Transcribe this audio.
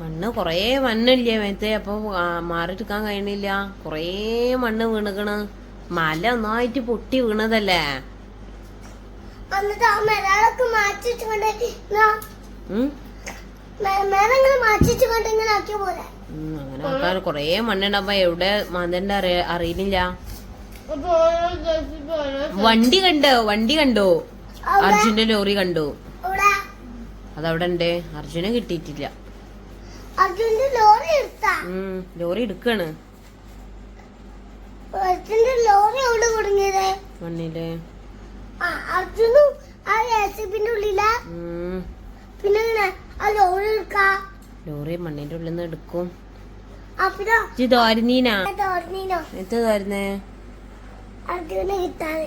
മണ്ണ് കൊറേ മണ്ണില്ലേ മേത്തെ? അപ്പൊ മാറിയെടുക്കാൻ കഴിയണില്ല. കൊറേ മണ്ണ് വീണുകണ് മല ഒന്നായിട്ട് പൊട്ടി വീണതല്ലേ? അങ്ങനെ ആൾക്കാർ കൊറേ മണ്ണുണ്ടാവുമ്പോ എവിടെ മാന്തണ്ട അറിയ അറിയില്ല. വണ്ടി കണ്ടോ? വണ്ടി കണ്ടോ? അർജുന്റെ ലോറി കണ്ടോ? അതവിടെ ഉണ്ട് അർജുനെ കിട്ടിയിട്ടില്ല. ലോറി എടുക്കാണ്. മണ്ണിൽ. ആ അർജുനും ആ എസിബിന്റെ ഉള്ളിലാ? ഉം. പിന്നെ ആ ലോറി എടുക്കാ? ലോറി മണ്ണിന്റെ ഉള്ളിൽ നിന്ന് എടുക്കും ഇത് ഇത് തോരുന്നീനാ എത്ര തോരുന്നേ അർജുനെ കിട്ടാതെ